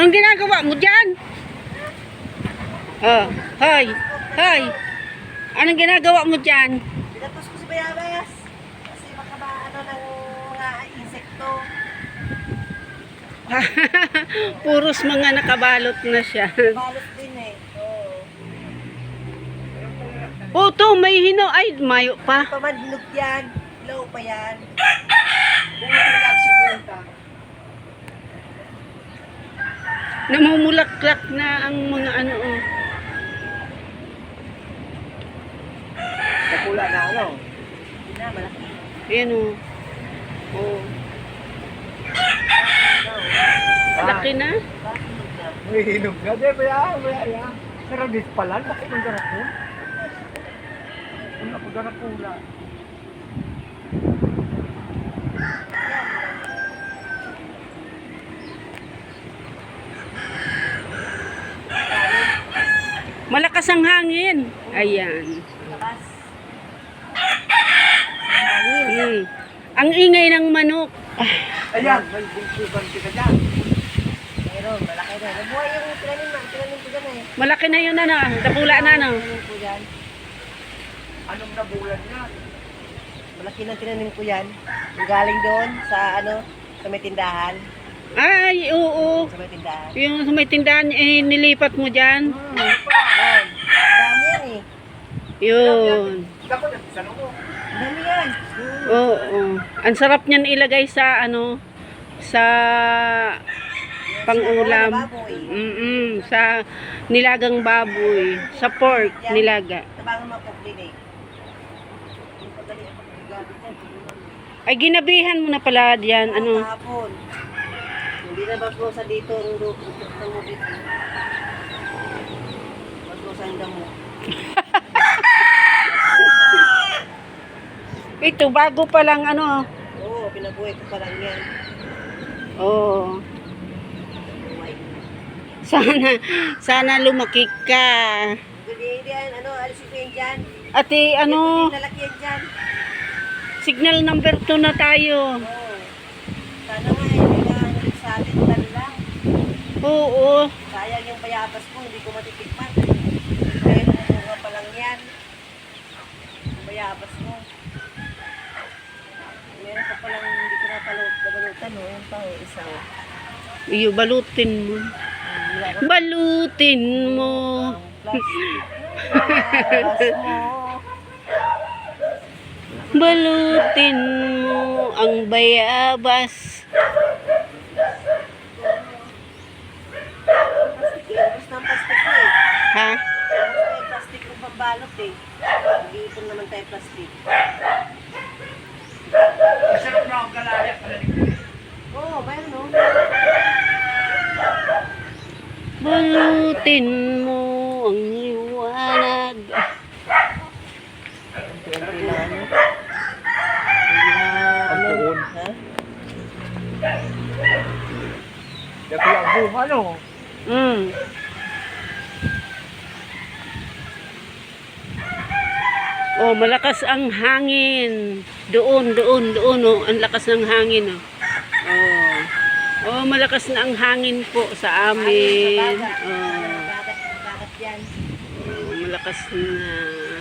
Anong ginagawa mo dyan? Oh, hoy, hoy. Anong ginagawa mo dyan? Pinatos ko si Bayabas. Kasi baka ba ano ng mga insekto. Puros mga nakabalot na siya. Balot din eh. Oh, to, may hino. Ay, mayo pa. Pamandinog yan. Low pa yan. Namumulaklak na ang mga ano. Oh. Napula na ano? Hindi na, malaki. Ayan oh. Oh, laki na. May hinog na. Di ba yan? Maya yan. Pero di pala, bakit ang ganap mo? Ano ako ganap Malakas ang hangin. Ayan. Lakas. Hmm. Ang ingay ng manok. Ayan, may bungkugan kita dyan. Meron, malaki na. Nabuhay yung tinanim na. Ko dyan eh. Malaki na yun ano. Napula na. Tinanim ko dyan. Anong nabulan yan? Malaki na tinanim ko yan. Yung galing doon sa ano, sa may tindahan. Ay, oo. Sa may tindahan. Yung sa may tindahan, eh, nilipat mo dyan. Hmm. Yan. Dami yan eh. Yun. Sa. Dami yan. Hmm. Oo. Ang sarap niyan ilagay sa ano, sa pangulam. Sa baboy. Mm sa nilagang baboy, sa pork nilaga. Ay ginabihan mo na pala diyan, ano. Hindi na ang luto ng mo dito. Basbosa ang damo. Ito bago pa lang ano. Oo, pinabuhay ko pa lang yan. Oo. Buhay. Sana sana lumaki ka. Hindi. Ano, alisin ko yan dyan. Ate, ano, Hindi lalaki yan dyan. signal number 2 na tayo. Oo. Sana nga eh, sa atin tali lang. Oo. Sayang yung bayabas ko, hindi ko matitikman. Pero bunga pa lang yan. Yung bayabas mo. Meron pa palang hindi ko napalut, nabalutan, no? Yung pa, oh, isa, oh. Iyo balutin mo. Balutin mo. Balutin mo ang bayabas. Eh. Eh. Ha? Plastic ko pambalot, eh. Mag-iipon naman tayo plastic. Masarap na ang galaya pala ni Oo, oh, bayan, no? Balutin mo ang liwanag. Ang puhon. Ha? Yung buha, no? Mm. Oh, malakas ang hangin. Doon, doon, doon, oh. Ang lakas ng hangin, oh. Oh. Oh, malakas na ang hangin po sa amin. Oh. Bakit, bakit yan? oh malakas na.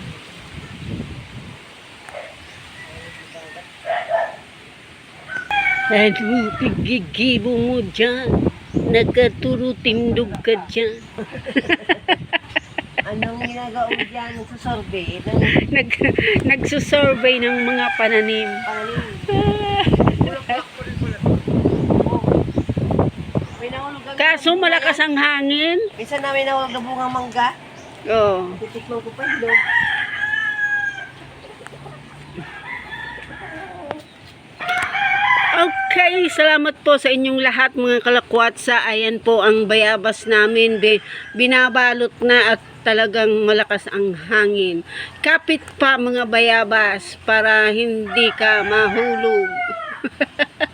Ano, pigigibo mo dyan. Nagkaturo-tindog ka dyan. Anong ginagawa dyan sa survey? Ng Nag, nagsusurvey ng mga pananim. pananim? Kaso malakas ang hangin. Minsan na may nahulog na bungang mangga. Oh. Titikman ko pa loob. Okay, salamat po sa inyong lahat mga kalakwatsa. Ayan po ang bayabas namin. Bi- Binabalot na at talagang malakas ang hangin. Kapit pa mga bayabas para hindi ka mahulog.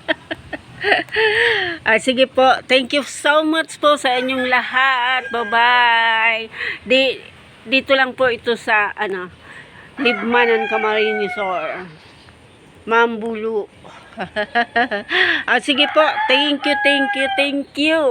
Ah, sige po. Thank you so much po sa inyong lahat. Bye-bye. Di, dito lang po ito sa ano, Libmanan Camarinesor. Mambulu. ah, sige po. Thank you, thank you, thank you.